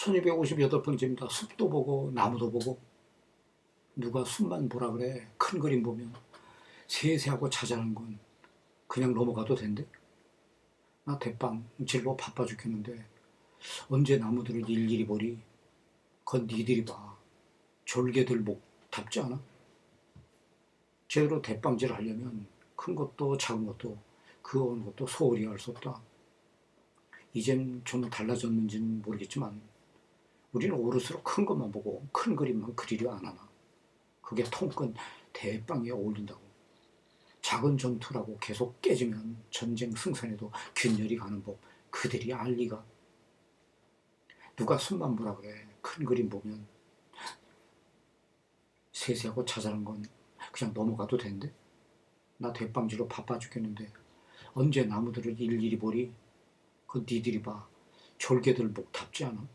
1258번째입니다. 숲도 보고 나무도 보고 누가 숲만 보라 그래. 큰 그림 보면 세세하고 자잘한 건 그냥 넘어가도 된대. 나 대빵 질로 바빠 죽겠는데 언제 나무들을 일일이 보리. 그건 니들이 봐. 졸개들 목 답지 않아? 제대로 대빵질 하려면 큰 것도 작은 것도 그 어느 것도 소홀히 할 수 없다. 이젠 좀 달라졌는지는 모르겠지만 우리는 오롯으로 큰 것만 보고 큰 그림만 그리려 안 하나. 그게 통큰 대빵에 어울린다고. 작은 전투라고 계속 깨지면 전쟁 승산에도 균열이 가는 법 그들이 알 리가. 누가 숨만 보라 그래. 큰 그림 보면 세세하고 자잘한 건 그냥 넘어가도 된대. 나 대빵질로 바빠 죽겠는데 언제 나무들을 일일이 보리? 그 니들이 봐. 졸개들 목 답지 않아?